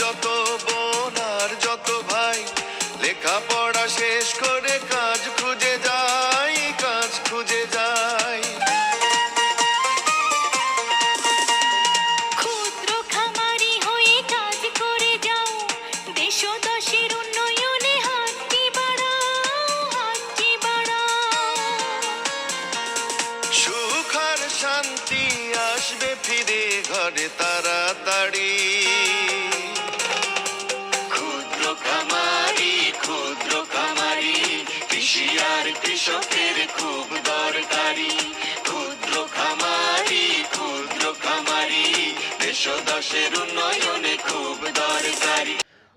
যত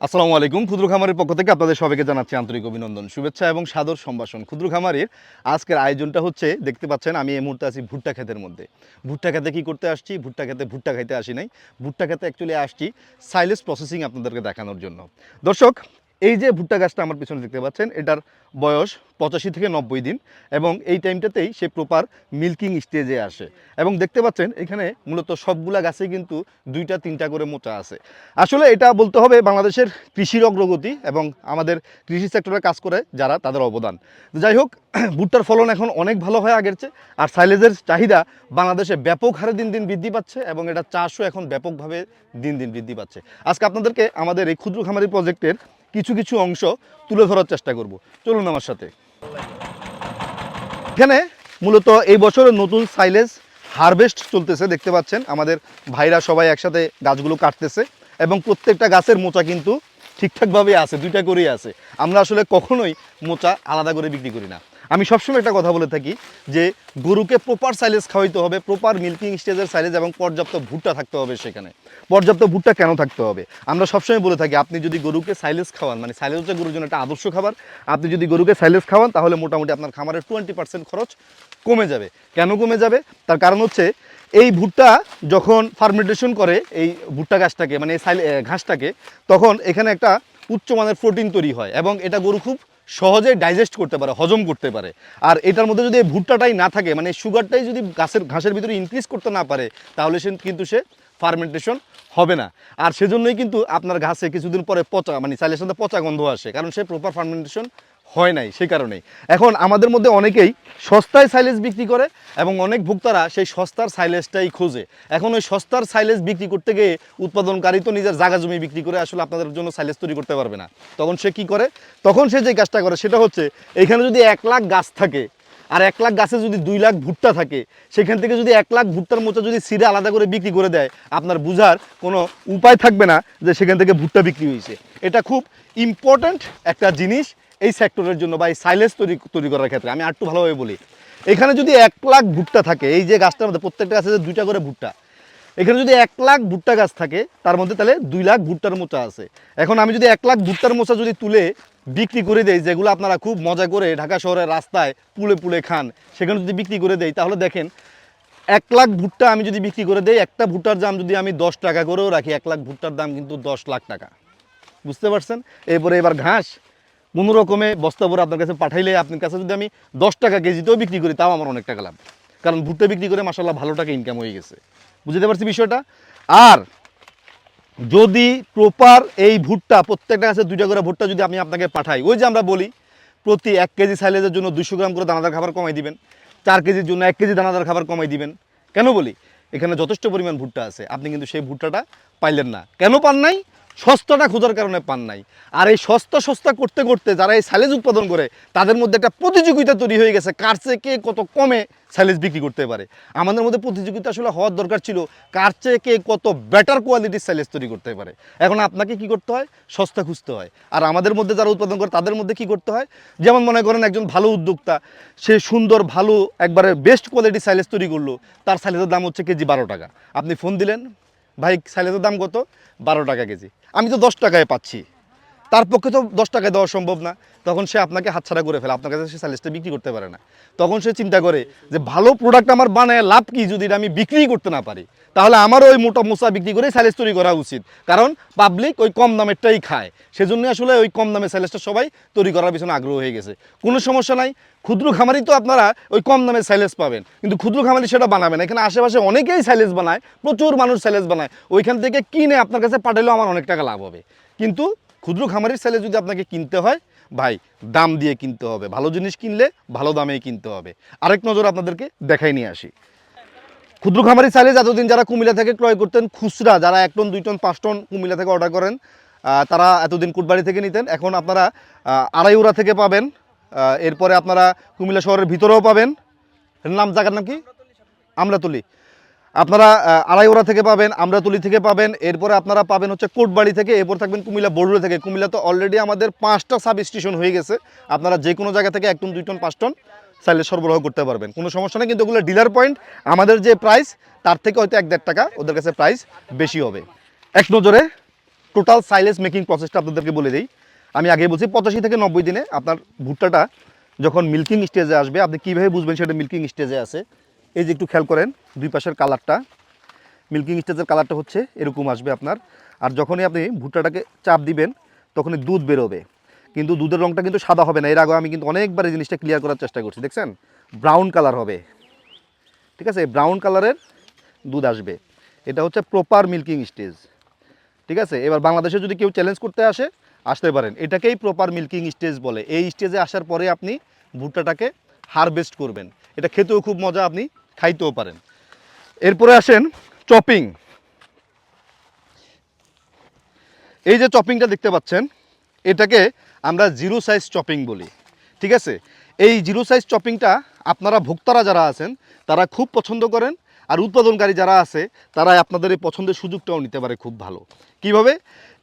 আসসালামু আলাইকুম, ক্ষুদ্র খামারের পক্ষ থেকে আপনাদের সবাইকে জানাচ্ছি আন্তরিক অভিনন্দন, শুভেচ্ছা এবং সাদর সম্ভাষণ। ক্ষুদ্র খামারের আজকের আয়োজনটা হচ্ছে, দেখতে পাচ্ছেন আমি এই মুহূর্তে আছি ভুট্টা ক্ষেতের মধ্যে। ভুট্টা খেতে কী করতে আসছি? ভুট্টা খেতে ভুট্টা খাইতে আসি নাই। ভুট্টা খেতে অ্যাকচুয়ালি আসছি সাইলেস প্রসেসিং আপনাদেরকে দেখানোর জন্য। দর্শক এই যে ভুট্টা গাছটা আমার পিছনে দেখতে পাচ্ছেন, এটার বয়স পঁচাশি থেকে নব্বই দিন এবং এই টাইমটাতেই সে প্রপার মিল্কিং স্টেজে আসে। এবং দেখতে পাচ্ছেন, এখানে মূলত সবগুলা গাছে কিন্তু দুইটা, তিনটা করে মোচা আছে। আসলে এটা বলতে হবে বাংলাদেশের কৃষির অগ্রগতি এবং আমাদের কৃষি সেক্টরে কাজ করে যারা, তাদের অবদান। যাই হোক, ভুট্টার ফলন এখন অনেক ভালো হয় আগের চেয়ে, আর সাইলেজের চাহিদা বাংলাদেশে ব্যাপক হারে দিন দিন বৃদ্ধি পাচ্ছে এবং এটা চাষও এখন ব্যাপকভাবে দিন দিন বৃদ্ধি পাচ্ছে। আজকে আপনাদেরকে আমাদের এই ক্ষুদ্র খামারি প্রজেক্টের কিছু কিছু অংশ তুলে ধরার চেষ্টা করব। চলুন আমার সাথে। এখানে মূলত এই বছরের নতুন সাইলেজ হারভেস্ট চলতেছে, দেখতে পাচ্ছেন। আমাদের ভাইরা সবাই একসাথে গাছগুলো কাটতেছে এবং প্রত্যেকটা গাছের মোচা কিন্তু ঠিকঠাকভাবে আছে, দুইটা করেই আছে। আমরা আসলে কখনোই মোচা আলাদা করে বিক্রি করি না। আমি সবসময় একটা কথা বলে থাকি যে, গরুকে প্রপার সাইলেজ খাওয়াইতে হবে প্রপার মিল্কিং স্টেজের সাইলেজ এবং পর্যাপ্ত ভুট্টা থাকতে হবে সেখানে। পর্যাপ্ত ভুট্টা কেন থাকতে হবে? আমরা সবসময় বলে থাকি, আপনি যদি গরুকে সাইলেজ খাওয়ান মানে সাইলেজ হচ্ছে গরুর জন্য একটা আদর্শ খাবার, আপনি যদি গরুকে সাইলেজ খাওয়ান, তাহলে মোটামুটি আপনার খামারের টোয়েন্টি পার্সেন্ট খরচ কমে যাবে। কেন কমে যাবে? তার কারণ হচ্ছে এই ভুট্টা যখন ফার্মেন্টেশন করে, এই ভুট্টা গাছটাকে মানে ঘাসটাকে, তখন এখানে একটা উচ্চমানের প্রোটিন তৈরি হয় এবং এটা গরু খুব সহজে ডাইজেস্ট করতে পারে, হজম করতে পারে। আর এটার মধ্যে যদি এই ভুট্টাটাই না থাকে মানে সুগারটাই যদি গাছের, ঘাসের ভিতরে ইনক্রিজ করতে না পারে, তাহলে সে কিন্তু সে ফার্মেন্টেশন হবে না। আর সেজন্যই কিন্তু আপনার ঘাসে কিছুদিন পরে পচা মানে চাইলের সাথে পচা গন্ধ আসে, কারণ সে প্রপার ফার্মেন্টেশন হয় নাই সেই কারণেই। এখন আমাদের মধ্যে অনেকেই সস্তায় সাইলেজ বিক্রি করে এবং অনেক ভোক্তারা সেই সস্তার সাইলেজটাই খোঁজে। এখন ওই সস্তার সাইলেজ বিক্রি করতে গিয়ে উৎপাদনকারী তো নিজের জায়গা জমি বিক্রি করে আসলে আপনাদের জন্য সাইলেজ তৈরি করতে পারবে না। তখন সে কি করে? তখন সে যে কাজটা করে সেটা হচ্ছে এখানে যদি এক লাখ গাছ থাকে আর এক লাখ গাছে যদি দুই লাখ ভুট্টা থাকে, সেখান থেকে যদি এক লাখ ভুট্টার মোচা যদি সিরে আলাদা করে বিক্রি করে দেয়, আপনার বুঝার কোনো উপায় থাকবে না যে সেখান থেকে ভুট্টা বিক্রি হয়েছে। এটা খুব ইম্পর্ট্যান্ট একটা জিনিস এই সেক্টরের জন্য বা এই সাইলেজ তৈরি তৈরি করার ক্ষেত্রে, আমি আরেকটু ভালোভাবে বলি। এখানে যদি এক লাখ ভুট্টা থাকে, এই যে গাছটার মধ্যে প্রত্যেকটা গাছে যে দুইটা করে ভুট্টা, এখানে যদি এক লাখ ভুট্টা গাছ থাকে, তার মধ্যে তাহলে দুই লাখ ভুট্টার মোচা আছে। এখন আমি যদি এক লাখ ভুট্টার মোচা যদি তুলে বিক্রি করে দেই, যেগুলো আপনারা খুব মজা করে ঢাকা শহরের রাস্তায় পুলে পুলে খান, সেখানে যদি বিক্রি করে দেই, তাহলে দেখেন, এক লাখ ভুট্টা আমি যদি বিক্রি করে দেই, একটা ভুট্টার দাম যদি আমি দশ টাকা করেও রাখি, এক লাখ ভুট্টার দাম কিন্তু দশ লাখ টাকা। বুঝতে পারছেন? এরপরে এবার ঘাস। কোনো রকমে বস্তা ভরে আপনার কাছে পাঠাইলে আপনার কাছে যদি আমি দশ টাকা কেজিতেও বিক্রি করি, তাও আমার অনেক টাকা লাভ। কারণ ভুট্টা বিক্রি করে মাসাল্লাহ ভালো টাকা ইনকাম হয়ে গেছে। বুঝতে পারছি বিষয়টা? আর যদি প্রপার এই ভুট্টা, প্রত্যেকটা গাছে দুইটা করে ভুট্টা যদি আমি আপনাকে পাঠাই, ওই যে আমরা বলি, প্রতি এক কেজি সাইলেজের জন্য দুশো গ্রাম করে দানাদার খাবার কমাই দিবেন, চার কেজির জন্য এক কেজি দানাদার খাবার কমাই দিবেন। কেন বলি? এখানে যথেষ্ট পরিমাণ ভুট্টা আছে, আপনি কিন্তু সেই ভুট্টাটা পাইলেন না। কেন পান নাই? সস্তাটা খোঁজার কারণে পান নাই। আর এই সস্তা সস্তা করতে করতে যারা এই সাইলেজ উৎপাদন করে, তাদের মধ্যে একটা প্রতিযোগিতা তৈরি হয়ে গেছে, কার কে কত কমে সাইলেজ বিক্রি করতে পারে। আমাদের মধ্যে প্রতিযোগিতা আসলে হওয়ার দরকার ছিল, কার কে কত বেটার কোয়ালিটির সাইলেজ তৈরি করতে পারে। এখন আপনাকে কি করতে হয়? সস্তা খুঁজতে হয়। আর আমাদের মধ্যে যারা উৎপাদন করে, তাদের মধ্যে কি করতে হয়? যেমন মনে করেন একজন ভালো উদ্যোক্তা, সে সুন্দর, ভালো, একবারে বেস্ট কোয়ালিটি সাইলেজ তৈরি করল, তার সাইলেজের দাম হচ্ছে কেজি বারো টাকা। আপনি ফোন দিলেন ভাই সাইলেজের দাম কত? বারো টাকা কেজি। আমি তো দশ টাকায় পাচ্ছি। তার পক্ষে তো দশ টাকায় দেওয়া সম্ভব না। তখন সে আপনাকে হাতছাড়া করে ফেলে। আপনার কাছে সে সাইলেজটা বিক্রি করতে পারে না। তখন সে চিন্তা করে যে, ভালো প্রোডাক্ট আমার বানায় লাভ কি যদি আমি বিক্রি করতে না পারি? তাহলে আমার ওই মোটা মোসা বিক্রি করে সাইলেজ তৈরি করা উচিত। কারণ পাবলিক ওই কম দামেরটাই খায়। সেজন্য আসলে ওই কম দামের সাইলেজটা সবাই তৈরি করার পিছনে আগ্রহ হয়ে গেছে। কোনো সমস্যা নাই। ক্ষুদ্র খামারি তো আপনারা ওই কম দামে সাইলেজ পাবেন। কিন্তু ক্ষুদ্র খামারি সেটা বানাবেন এখানে আশেপাশে অনেকেই সাইলেজ বানায়। প্রচুর মানুষ সাইলেজ বানায়। ওইখান থেকে কিনে আপনার কাছে পাঠালেও আমার অনেক টাকা লাভ হবে। কিন্তু ক্ষুদ্র খামারির সাইলেজ যদি আপনাকে কিনতে হয়, ভাই, দাম দিয়ে কিনতে হবে। ভালো জিনিস কিনলে ভালো দামেই কিনতে হবে। আরেক নজর আপনাদেরকে দেখাই নিয়ে আসি। ক্ষুদ্র খামারি সাইলেজ এতদিন যারা কুমিল্লা থেকে ক্রয় করতেন, খুচরা যারা এক টন, দুই টন, পাঁচ টন কুমিল্লা থেকে অর্ডার করেন তারা এতদিন কুটবাড়ি থেকে নিতেন। এখন আপনারা আড়াইউড়া থেকে পাবেন। এরপরে আপনারা কুমিল্লা শহরের ভিতরেও পাবেন। নাম জায়গার নাম কি? আমরাতুলি আপনারা আড়াইওড়া থেকে পাবেন, আমরাতুলি থেকে পাবেন, এরপরে আপনারা পাবেন হচ্ছে কোটবাড়ি থেকে, এরপর থাকবেন কুমিল্লা বড়ুয়া থেকে। কুমিল্লা তো অলরেডি আমাদের পাঁচটা সাব স্টেশন হয়ে গেছে। আপনারা যে কোনো জায়গা থেকে এক টন, দুই টন, পাঁচ টন সাইলে সরবরাহ করতে পারবেন। কোনো সমস্যা নেই, কিন্তু ওগুলো ডিলার পয়েন্ট আমাদের যে প্রাইস তার থেকে হয়তো এক দেড় টাকা ওদের কাছে প্রাইস বেশি হবে। এক নজরে টোটাল সাইলেজ মেকিং প্রসেসটা আপনাদেরকে বলে দিই। আমি আগে বলছি, পঁচাশি থেকে নব্বই দিনে আপনার ভুট্টাটা যখন মিল্কিং স্টেজে আসবে, আপনি কীভাবে বুঝবেন সেটা মিল্কিং স্টেজে আছে? এই যে একটু খেয়াল করেন, দুই পাশের কালারটা মিল্কিং স্টেজের কালারটা হচ্ছে এরকম আসবে আপনার। আর যখনই আপনি ভুট্টাটাকে চাপ দিবেন, তখনই দুধ বেরোবে। কিন্তু দুধের রঙটা কিন্তু সাদা হবে না। এর আগে আমি কিন্তু অনেকবার এই জিনিসটা ক্লিয়ার করার চেষ্টা করছি, দেখছেন? ব্রাউন কালার হবে। ঠিক আছে? ব্রাউন কালারের দুধ আসবে। এটা হচ্ছে প্রপার মিল্কিং স্টেজ ঠিক আছে? এবার বাংলাদেশে যদি কেউ চ্যালেঞ্জ করতে আসে, আসতে পারেন। এটাকেই প্রপার মিল্কিং স্টেজ বলে। এই স্টেজে আসার পরে আপনি ভুট্টাটাকে হারভেস্ট করবেন। এটা খেতেও খুব মজা আপনি খাইতেও পারেন। এরপরে আসেন চপিং। এই যে চপিংটা দেখতে পাচ্ছেন, এটাকে আমরা জিরো সাইজ চপিং বলি, ঠিক আছে? এই জিরো সাইজ চপিংটা আপনারা ভোক্তারা যারা আছেন, তারা খুব পছন্দ করেন, আর উৎপাদনকারী যারা আছে, তারা আপনাদের এই পছন্দের সুযোগটাও নিতে পারে খুব ভালো। কীভাবে?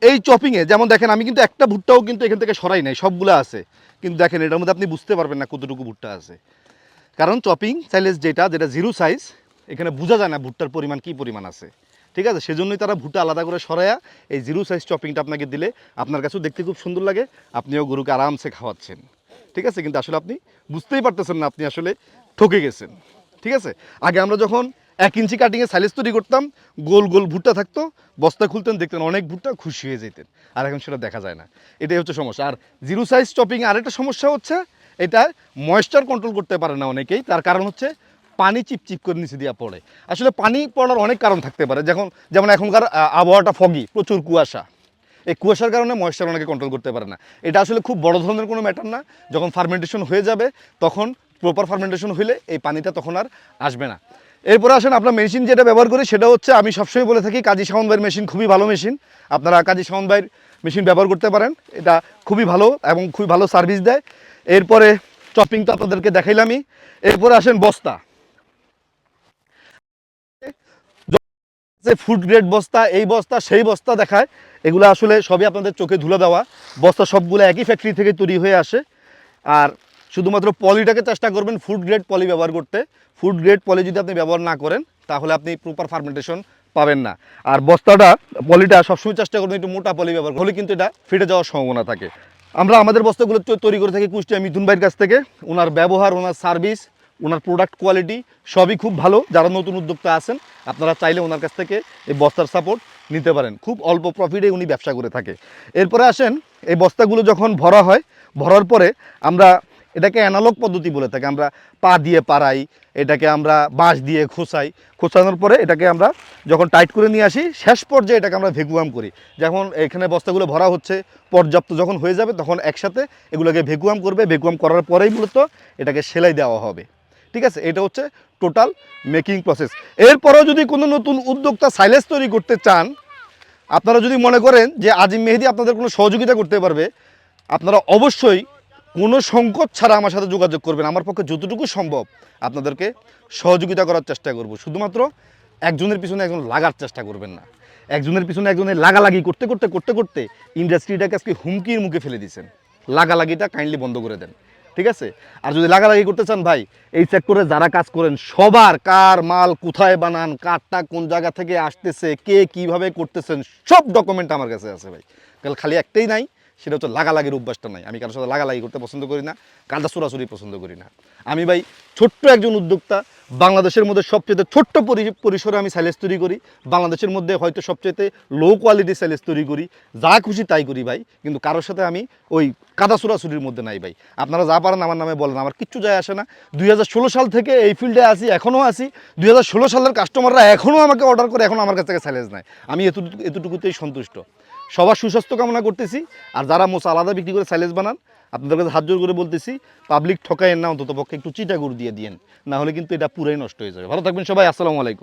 এই চপিংয়ে, যেমন দেখেন, আমি কিন্তু একটা ভুট্টাও কিন্তু এখান থেকে সরাই নাই, সবগুলো আছে। কিন্তু দেখেন, এটার মধ্যে আপনি বুঝতে পারবেন না কতটুকু ভুট্টা আছে। কারণ চপিং সাইলেজ যেটা যেটা জিরো সাইজ এখানে বোঝা যায় না ভুট্টার পরিমাণ, কী পরিমাণ আছে। ঠিক আছে? সেজন্যই তারা ভুট্টা আলাদা করে সরায়া এই জিরো সাইজ চপিংটা আপনাকে দিলে আপনার কাছেও দেখতে খুব সুন্দর লাগে, আপনিও গরুকে আরামসে খাওয়াচ্ছেন। ঠিক আছে? কিন্তু আসলে আপনি বুঝতেই পারতেছেন না আপনি আসলে ঠকে গেছেন। ঠিক আছে? আগে আমরা যখন এক ইঞ্চি কাটিংয়ে সাইলেজ তৈরি করতাম, গোল গোল ভুট্টা থাকতো, বস্তা খুলতেন, দেখতেন অনেক ভুট্টা খুশি হয়ে যেতেন। আর এখন সেটা দেখা যায় না। এটাই হচ্ছে সমস্যা। আর জিরো সাইজ চপিং আরেকটা সমস্যা হচ্ছে এটা ময়েশ্চার কন্ট্রোল করতে পারে না অনেকেই। তার কারণ হচ্ছে পানি চিপচিপ করে নিচে দিয়ে পড়ে। আসলে পানি পড়ার অনেক কারণ থাকতে পারে। যখন যেমন এখনকার আবহাওয়াটা ফগি প্রচুর কুয়াশা। এই কুয়াশার কারণে ময়েশ্চার অনেকে কন্ট্রোল করতে পারে না। এটা আসলে খুব বড় ধরনের কোনো ম্যাটার না। যখন ফার্মেন্টেশন হয়ে যাবে, তখন প্রপার ফার্মেন্টেশন হলে এই পানিটা তখন আর আসবে না। এরপরে আসেন আপনার মেশিন যেটা ব্যবহার করি, সেটা হচ্ছে আমি সবসময় বলে থাকি, কাজী সাউন্ড ভাইয়ের মেশিন খুবই ভালো মেশিন আপনারা কাজী সাউন্ড ভাইয়ের মেশিন ব্যবহার করতে পারেন। এটা খুবই ভালো এবং খুবই ভালো সার্ভিস দেয়। এরপরে চপিং তো আপনাদেরকে দেখাইলামই। এরপরে আসেন বস্তা। যে ফুড গ্রেড বস্তা, এই বস্তা, সেই বস্তা দেখায়। এগুলো আসলে সবই আপনাদের চোখে ধুলে দেওয়া। বস্তা সবগুলো একই ফ্যাক্টরি থেকে তৈরি হয়ে আসে। আর শুধুমাত্র পলিটাকে চেষ্টা করবেন ফুড গ্রেড পলি ব্যবহার করতে। ফুড গ্রেড পলি যদি আপনি ব্যবহার না করেন, তাহলে আপনি প্রপার ফার্মেন্টেশন পাবেন না। আর বস্তাটা পলিটা সবসময় চেষ্টা করবেন একটু মোটা পলি ব্যবহার হলে কিন্তু এটা ফিটে যাওয়ার সম্ভাবনা থাকে। আমরা আমাদের বস্তাগুলো তৈরি করে থাকি কুষ্টিয়া মিথুন ভাইয়ের কাছ থেকে। ওনার ব্যবহার, ওনার সার্ভিস, ওনার প্রোডাক্ট কোয়ালিটি সবই খুব ভালো। যারা নতুন উদ্যোক্তা আছেন, আপনারা চাইলে ওনার কাছ থেকে এই বস্তার সাপোর্ট নিতে পারেন। খুব অল্প প্রফিটে উনি ব্যবসা করে থাকে। এরপরে আসেন, এই বস্তাগুলো যখন ভরা হয়, ভরার পরে আমরা এটাকে অ্যানালগ পদ্ধতি বলে থাকি। আমরা পা দিয়ে পাড়াই, এটাকে আমরা বাঁশ দিয়ে খোসাই খোসানোর পরে এটাকে আমরা যখন টাইট করে নিয়ে আসি, শেষ পর্যায়ে এটাকে আমরা ভেকুয়াম করি। যখন এখানে বস্তাগুলো ভরা হচ্ছে, পর্যাপ্ত যখন হয়ে যাবে তখন একসাথে এগুলোকে ভেকুয়াম করবে। ভেকুয়াম করার পরেই মূলত এটাকে সেলাই দেওয়া হবে। ঠিক আছে? এটা হচ্ছে টোটাল মেকিং প্রসেস এরপরেও যদি কোনো নতুন উদ্যোক্তা সাইলেজ তৈরি করতে চান, আপনারা যদি মনে করেন যে আজিম মেহেদি আপনাদের কোনো সহযোগিতা করতে পারবে, আপনারা অবশ্যই কোনো সংকট ছাড়া আমার সাথে যোগাযোগ করবেন। আমার পক্ষে যতটুকু সম্ভব আপনাদেরকে সহযোগিতা করার চেষ্টা করব। শুধুমাত্র একজনের পিছনে একজন লাগার চেষ্টা করবেন না। একজনের পিছনে একজনের লাগালাগি করতে করতে করতে করতে ইন্ডাস্ট্রিটাকে আজকে হুমকির মুখে ফেলে দিয়েছেন। লাগালাগিটা কাইন্ডলি বন্ধ করে দেন। ঠিক আছে? আর যদি লাগালাগি করতে চান ভাই, এই সেক্টরে যারা কাজ করেন, সবার কার মাল কোথায় বানান, কারটা কোন জায়গা থেকে আসতেছে, কে কীভাবে করতেছেন, সব ডকুমেন্ট আমার কাছে আছে ভাই। কাল খালি একটাই নাই সেটা হচ্ছে লাগালাগির অভ্যাসটা নাই। আমি কারোর সাথে লাগালাগি করতে পছন্দ করি না কাদা চোরাচুরি পছন্দ করি না। আমি ভাই ছোট্ট একজন উদ্যোক্তা, বাংলাদেশের মধ্যে সবচেয়ে ছোট্ট পরিসরে আমি সাইলেজ তৈরি করি। বাংলাদেশের মধ্যে হয়তো সবচেয়ে লো কোয়ালিটি সাইলেজ তৈরি করি। যা খুশি তাই করি ভাই, কিন্তু কারোর সাথে আমি ওই কাদা চোরাচুরির মধ্যে নাই ভাই। আপনারা যা পারেন আমার নামে বলেন, আমার কিচ্ছু যায় আসে না। দুই হাজার ষোলো সাল থেকে এই ফিল্ডে আছি, এখনও আছি। দুই সালের কাস্টমাররা এখনও আমাকে অর্ডার করে, এখনও আমার কাছ থেকে সাইলেজ নেয়। আমি এতটুকু এতটুকুতেই সন্তুষ্ট। সবার সুস্বাস্থ্য কামনা করতেছি। আর যারা মোচা আলাদা বিক্রি করে সাইলেজ বানান, আপনাদের কাছে হাত জোর করে বলতেছি পাবলিক ঠকায়েন না অন্তত পক্ষে একটু চিটা গুড় দিয়ে দিয়েন। না হলে কিন্তু এটা পুরাই নষ্ট হয়ে যাবে। ভালো থাকবেন সবাই, আসসালামু আলাইকুম।